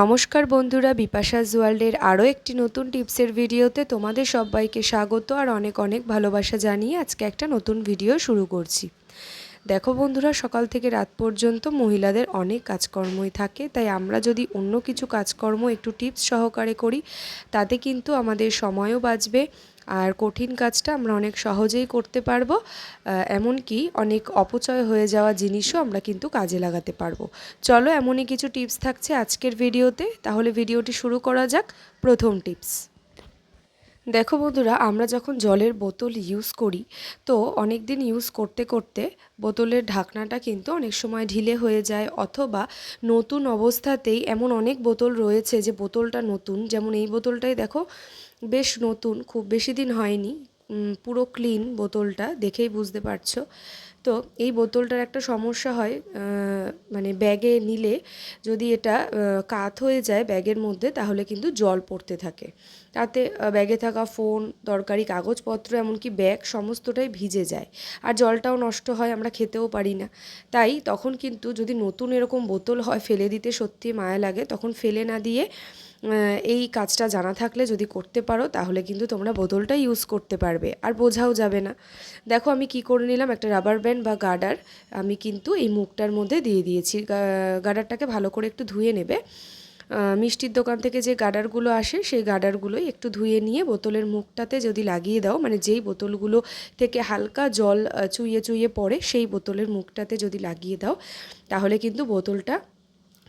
নমস্কার বন্ধুরা বিপাশাস ওয়ার্ল্ডের আরও একটি নতুন টিপসের ভিডিওতে তোমাদের সবাইকে স্বাগত আর অনেক অনেক ভালোবাসা জানিয়ে আজকে একটা নতুন ভিডিও শুরু করছি। দেখো বন্ধুরা, সকাল থেকে রাত পর্যন্ত মহিলাদের অনেক কাজকর্মই থাকে, তাই আমরা যদি অন্য কিছু কাজকর্ম একটু টিপস সহকারে করি, তাতে কিন্তু আমাদের সময়ও বাঁচবে আর কঠিন কাজটা আমরা অনেক সহজেই করতে পারব এমনকি অনেক অপচয় হয়ে যাওয়া জিনিসও আমরা কিন্তু কাজে লাগাতে পারব। চলো এমনই কিছু টিপস থাকছে আজকের ভিডিওতে, তাহলে ভিডিওটি শুরু করা যাক। প্রথম টিপস, দেখো বন্ধুরা, আমরা যখন জলের বোতল ইউজ করি, তো অনেক দিন ইউজ করতে করতে বোতলের ঢাকনাটা কিন্তু অনেক সময় ঢিলে হয়ে যায়, অথবা নতুন অবস্থাতেই এমন অনেক বোতল রয়েছে যে বোতলটা নতুন। যেমন এই বোতলটাই দেখো বেশ নতুন, খুব বেশি দিন হয়নি। পুরো ক্লিন বোতলটা দেখেই বুঝতে পারছ। তো এই বোতলটার একটা সমস্যা হয় মানে ব্যাগে নিলে যদি এটা কাত হয়ে যায় ব্যাগের মধ্যে, তাহলে কিন্তু জল পড়তে থাকে। তাতে ব্যাগে থাকা ফোন দরকারি কাগজপত্র, এমনকি ব্যাগ সমস্তটাই ভিজে যায়। আর জলটাও নষ্ট হয়, আমরা খেতেও পারি না। তাই তখন কিন্তু যদি নতুন এরকম বোতল হয়, ফেলে দিতে সত্যি মায়া লাগে, তখন ফেলে না দিয়ে এই কাজটা জানা থাকলে যদি করতে পারো, তাহলে কিন্তু তোমরা বোতলটা ইউজ করতে পারবে। আর বোঝাও যাবে না। দেখো, আমি কি করে নিলাম? একটা রাবার ব্যান্ড বা গার্ডার আমি কিন্তু এই মুখটার মধ্যে দিয়ে দিয়েছি। গার্ডারটাকে ভালো করে একটু ধুয়ে নেবে। মিষ্টির দোকান থেকে যে গার্ডারগুলো আসে, সেই গার্ডারগুলোই একটু ধুয়ে নিয়ে বোতলের মুখটাতে যদি লাগিয়ে দাও মানে যেই বোতলগুলো থেকে হালকা জল চুইয়ে চুইয়ে পড়ে, সেই বোতলের মুখটাতে যদি লাগিয়ে দাও, তাহলে কিন্তু বোতলটা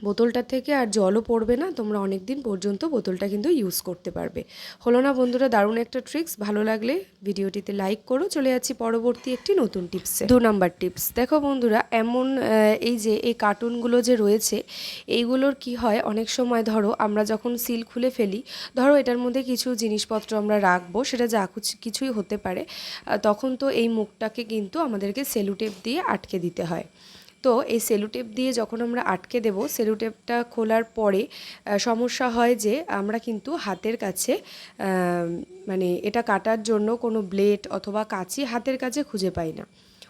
বোতলটা থেকে আর জলও পড়বে না, তোমরা অনেক দিন পর্যন্ত বোতলটা কিন্তু ইউজ করতে পারবে। হলো না বন্ধুরা, দারুণ একটা ট্রিক্স ভালো লাগলে ভিডিওটিতে লাইক করো। চলে যাচ্ছি পরবর্তী একটি নতুন টিপসে দু নাম্বার টিপস দেখো বন্ধুরা, এমন এই যে, এই কার্টুনগুলো যে রয়েছে, এইগুলোর কি হয়? অনেক সময় ধরো, আমরা যখন সিল খুলে ফেলি, ধরো এটার মধ্যে কিছু জিনিসপত্র আমরা রাখব, সেটা যা কিছুই হতে পারে তখন তো এই মুখটাকে কিন্তু আমাদেরকে সেলুটেপ দিয়ে আটকে দিতে হয়। তো এই সেলুটেপ দিয়ে যখন আমরা আটকে দেব সেলুটেপটা খোলার পরে সমস্যা হয় যে আমরা কিন্তু হাতের কাছে মানে এটা কাটার জন্য কোনো ব্লেড অথবা কাঁচি হাতের কাছে খুঁজে পাই না।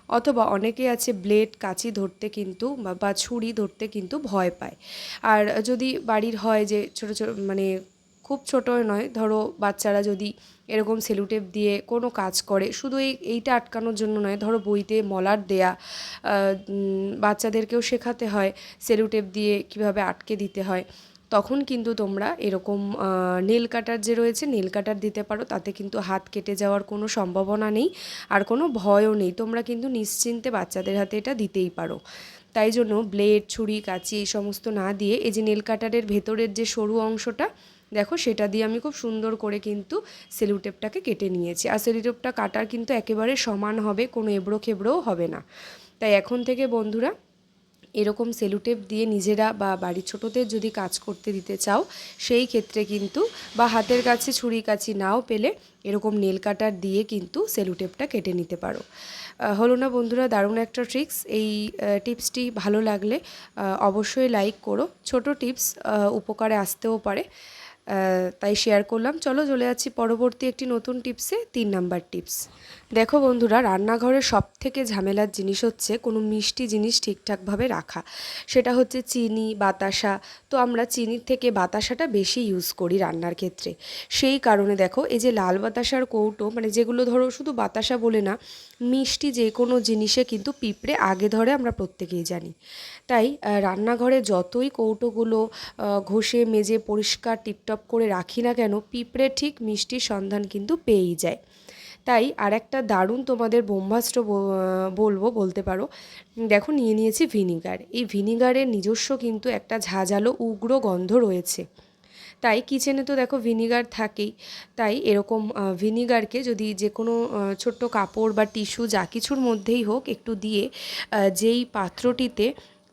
অথবা অনেকে আছে ব্লেড কাঁচি ধরতে কিন্তু বা ছুরি ধরতে কিন্তু ভয় পায়। আর যদি বাড়ির হয় যে ছোটো ছোটো মানে খুব ছোটো নয়, ধরো বাচ্চারা যদি এরকম সেলুটেপ দিয়ে কোনো কাজ করে, শুধু এই, এইটা আটকানোর জন্য নয়, ধরো বইতে মলার দেয়া বাচ্চাদেরকেও শেখাতে হয় সেলুটেপ দিয়ে কীভাবে আটকে দিতে হয়, তখন কিন্তু তোমরা এরকম নেল কাটার যে রয়েছে, নেল কাটার দিতে পারো, তাতে কিন্তু হাত কেটে যাওয়ার কোনো সম্ভাবনা নেই আর কোনো ভয়ও নেই, তোমরা কিন্তু নিশ্চিন্তে বাচ্চাদের হাতে এটা দিতেই পারো। তাই জন্য ব্লেড, ছুরি, কাঁচি, এই সমস্ত না দিয়ে এই যে নেল কাটারের ভেতরের যে সরু অংশটা দেখো সেটা দিয়ে আমি খুব সুন্দর করে কিন্তু সেলুটেপটাকে কেটে নিয়েছি। আর সেলুটেপটা কাটার কিন্তু একেবারে সমান হবে, কোনো এবড়ো খেবড়োও হবে না। তাই এখন থেকে বন্ধুরা, এরকম সেলুটেপ দিয়ে নিজেরা বা বাড়ির ছোটোদের যদি কাজ করতে দিতে চাও, সেই ক্ষেত্রে কিন্তু বা হাতের কাছে ছুরি কাছি নাও পেলে এরকম নেল কাটার দিয়ে কিন্তু সেলুটেপটা কেটে নিতে পারো। হলো না বন্ধুরা, দারুণ একটা ট্রিক্স। এই টিপসটি ভালো লাগলে অবশ্যই লাইক করো। ছোট টিপস উপকারে আসতেও পারে। তাই শেয়ার করলাম। চলো চলে যাচ্ছি। পরবর্তী একটি নতুন টিপসে তিন নাম্বার টিপস দেখো বন্ধুরা রান্নাঘরের সব থেকে ঝামেলার জিনিস হচ্ছে কোনো মিষ্টি জিনিস ঠিকঠাকভাবে রাখা। সেটা হচ্ছে চিনি, বাতাসা। তো আমরা চিনির থেকে বাতাসাটা বেশি ইউজ করি রান্নার ক্ষেত্রে। সেই কারণে দেখো, এই যে লাল বাতাসার কৌটো মানে যেগুলো ধরো শুধু বাতাসা বলে না, মিষ্টি যে কোনো জিনিসে কিন্তু পিঁপড়ে আগে ধরে আমরা প্রত্যেকেই জানি। তাই রান্নাঘরে যতই কৌটোগুলো ঘষে, মেজে, পরিষ্কার, টিপটপ করে রাখি না কেন, পিঁপড়ে ঠিক মিষ্টির সন্ধান কিন্তু পেয়েই যায়। তাই আর একটা দারুণ তোমাদের ব্রহ্মাস্ত্র বলব, বলতে পারো। দেখো, নিয়ে নিয়েছি ভিনিগার। এই ভিনিগারের নিজস্ব কিন্তু একটা ঝাঁঝালো উগ্র গন্ধ রয়েছে। তাই কিচেনে তো দেখো ভিনিগার থাকেই। তাই এরকম ভিনিগারকে যদি যে কোনো ছোট্ট কাপড় বা টিস্যু যা কিছুর মধ্যেই হোক একটু দিয়ে যেই পাত্রটিতে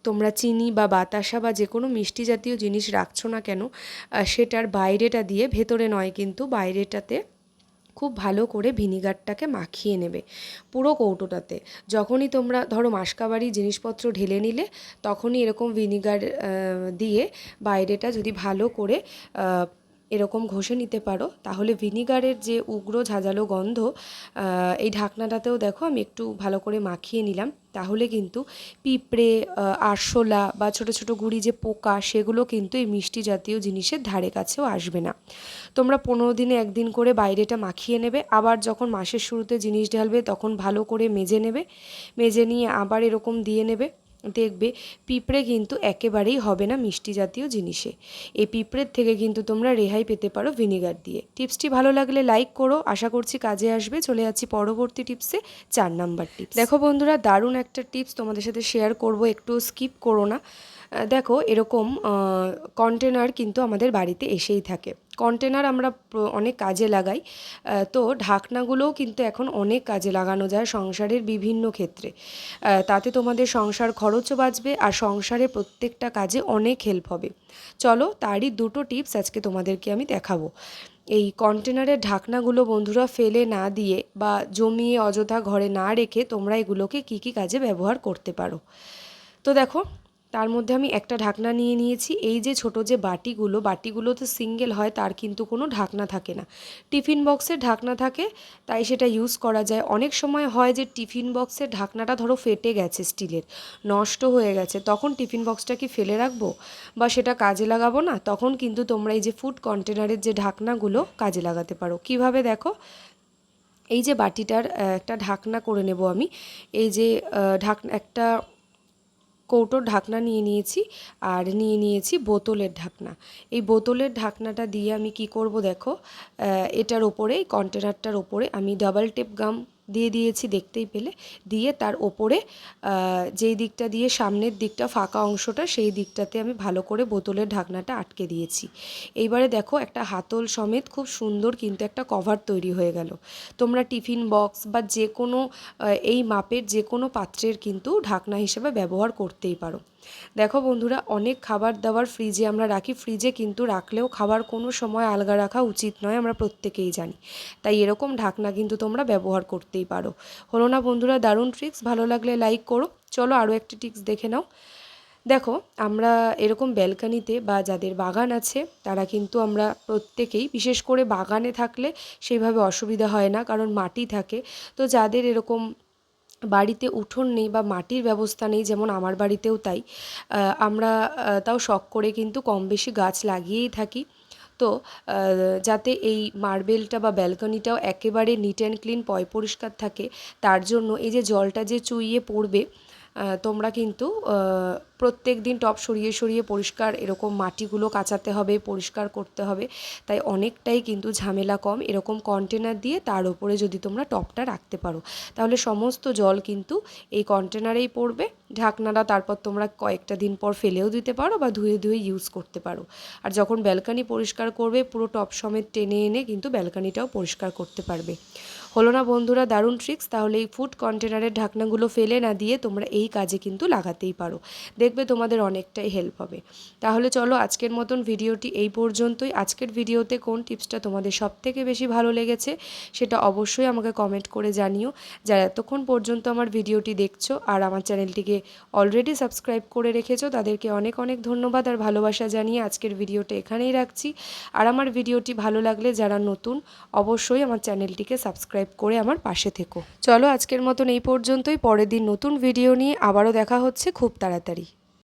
তোমরা চিনি বা বাতাসা বা যে কোনো মিষ্টি জাতীয় জিনিস রাখছো না কেন সেটার বাইরেটা দিয়ে, ভেতরে নয় কিন্তু বাইরেটাতে খুব ভালো করে ভিনিগারটাকে মাখিয়ে নেবে পুরো কৌটোটাতে। যখনই তোমরা, ধরো মাসকাবারি জিনিসপত্র ঢেলে নিলে, তখনই এরকম ভিনিগার দিয়ে বাইরেটা যদি ভালো করে এরকম ঘষে নিতে পারো। তাহলে ভিনিগারের যে উগ্র ঝাঁঝালো গন্ধ এই ঢাকনাটাতেও দেখো আমি একটু ভালো করে মাখিয়ে নিলাম। তাহলে কিন্তু পিঁপড়ে আরশোলা বা ছোট ছোট গুড়ি যে পোকা, সেগুলো কিন্তু এই মিষ্টি জাতীয় জিনিসের ধারে কাছেও আসবে না। তোমরা পনেরো দিনে একদিন করে বাইরেটা মাখিয়ে নেবে। আবার যখন মাসের শুরুতে জিনিস ঢালবে, তখন ভালো করে মেজে নেবে। মেজে নিয়ে আবার এরকম দিয়ে নেবে। দেখবে পিঁপড়ে কিন্তু একেবারেই হবে না মিষ্টি জাতীয় জিনিসে। এই পিঁপড়ের থেকে কিন্তু তোমরা রেহাই পেতে পারো ভিনিগার দিয়ে। টিপসটি ভালো লাগলে লাইক করো। আশা করছি কাজে আসবে। চলে যাচ্ছি পরবর্তী টিপসে চার নাম্বার টিপস। দেখো বন্ধুরা, দারুণ একটা টিপস তোমাদের সাথে শেয়ার করব। একটু স্কিপ করো না। দেখো এরকম কন্টেনার কিন্তু আমাদের বাড়িতে এসেই থাকে। কন্টেনার আমরা অনেক কাজে লাগাই। তো ঢাকনাগুলোও কিন্তু এখন অনেক কাজে লাগানো যায় সংসারের বিভিন্ন ক্ষেত্রে। তাতে তোমাদের সংসার খরচও বাঁচবে আর সংসারের প্রত্যেকটা কাজে অনেক হেল্প হবে। চলো তারই দুটো টিপস আজকে তোমাদেরকে আমি দেখাবো। এই কন্টেনারের ঢাকনাগুলো বন্ধুরা ফেলে না দিয়ে বা জমিয়ে অযথা ঘরে না রেখে তোমরা এগুলোকে কী কী কাজে ব্যবহার করতে পারো। তো দেখো তার মধ্যে আমি একটা ঢাকনা নিয়ে নিয়েছি। এই যে ছোট যে বাটিগুলো বাটিগুলো তো সিঙ্গেল হয়, তার কিন্তু কোনো ঢাকনা থাকে না। টিফিন বক্সের ঢাকনা থাকে, তাই সেটা ইউজ করা যায়। অনেক সময় হয় যে টিফিন বক্সের ঢাকনাটা ধরো ফেটে গেছে স্টিলের, নষ্ট হয়ে গেছে, তখন টিফিন বক্সটা কি ফেলে রাখব? বা সেটা কাজে লাগাবো না? তখন কিন্তু তোমরা এই যে ফুড কন্টেনারের যে ঢাকনাগুলো কাজে লাগাতে পারো। কীভাবে দেখো? এই যে বাটিটার একটা ঢাকনা করে নেব আমি। এই যে ঢাকনা একটা কৌটোর ঢাকনা নিয়ে নিয়েছি আর নিয়ে নিয়েছি বোতলের ঢাকনা। এই বোতলের ঢাকনাটা দিয়ে আমি কি করব দেখো এটার ওপরে, কন্টেনারটার ওপরে আমি ডাবল টেপ গাম দিয়ে দিয়েছি দেখতেই পেলে। দিয়ে তার ওপরে যেই দিকটা দিয়ে সামনের দিকটা ফাঁকা অংশটা, সেই দিকটাতে আমি ভালো করে বোতলের ঢাকনাটা আটকে দিয়েছি। এইবারে দেখো একটা হাতল সমেত খুব সুন্দর কিন্তু একটা কভার তৈরি হয়ে গেল। তোমরা টিফিন বক্স বা যে কোনো এই মাপের যে কোনো পাত্রের কিন্তু ঢাকনা হিসেবে ব্যবহার করতেই পারো। দেখো বন্ধুরা, অনেক খাবার দাবার ফ্রিজে আমরা রাখি। ফ্রিজে কিন্তু রাখলেও খাবার কোনো সময় আলগা রাখা উচিত নয়, আমরা প্রত্যেকেই জানি। তাই এরকম ঢাকনা কিন্তু তোমরা ব্যবহার করতেই পারো। হলো না বন্ধুরা, দারুণ ট্রিক্স ভালো লাগলে লাইক করো। চলো আরও একটি ট্রিক্স দেখে নাও। দেখো, আমরা এরকম ব্যালকানিতে বা যাদের বাগান আছে, তারা কিন্তু আমরা প্রত্যেকেই, বিশেষ করে বাগানে থাকলে সেইভাবে অসুবিধা হয় না, কারণ মাটি থাকে। তো যাদের এরকম বাড়িতে উঠোন নেই বা মাটির ব্যবস্থা নেই, যেমন আমার বাড়িতেও তাই। আমরা তাও শখ করে কিন্তু কম বেশি গাছ লাগিয়েই থাকি। তো যাতে এই মার্বেলটা বা ব্যালকনিটাও একেবারে নিট অ্যান্ড ক্লিন পয় পরিষ্কার থাকে, তার জন্য এই যে জলটা যে চুইয়ে পড়বে তোমরা কিন্তু প্রত্যেক দিন টপ সরিয়ে সরিয়ে পরিষ্কার এরকম মাটিগুলো কাচাতে হবে, পরিষ্কার করতে হবে। তাই অনেকটাই কিন্তু ঝামেলা কম এরকম কন্টেনার দিয়ে তার উপরে যদি তোমরা টপটা রাখতে পারো। তাহলে সমস্ত জল কিন্তু এই কন্টেনারেই পড়বে। ঢাকনাটা তারপর তোমরা কয়েকটা দিন পর ফেলেও দিতে পারো বা ধুয়ে ধুয়ে ইউজ করতে পারো। আর যখন ব্যালকানি পরিষ্কার করবে, পুরো টপ সমেত টেনে এনে কিন্তু ব্যালকানিটাও পরিষ্কার করতে পারবে। হলো না বন্ধুরা, দারুণ ট্রিক্স তাহলে এই ফুড কন্টেনারের ঢাকনাগুলো ফেলে না দিয়ে তোমরা এই কাজে কিন্তু লাগাতেই পারো। দেখবে তোমাদের অনেকটাই হেল্প হবে। তাহলে চলো আজকের মতন ভিডিওটি এই পর্যন্তই। আজকের ভিডিওতে কোন টিপসটা তোমাদের সব থেকে বেশি ভালো লেগেছে সেটা অবশ্যই আমাকে কমেন্ট করে জানিও। যারা এতক্ষণ পর্যন্ত আমার ভিডিওটি দেখছ আর আমার চ্যানেলটিকে অলরেডি সাবস্ক্রাইব করে রেখেছো, তাদেরকে অনেক অনেক ধন্যবাদ আর ভালোবাসা জানিয়ে আজকের ভিডিওটা এখানেই রাখছি। আর আমার ভিডিওটি ভালো লাগলে যারা নতুন, অবশ্যই আমার চ্যানেলটিকে সাবস্ক্রাইব করে আমার পাশে থেকো। চলো আজকের মতন এই পর্যন্তই। পরের দিন নতুন ভিডিও নিয়ে আবারও দেখা হচ্ছে। খুব তাড়াতাড়ি।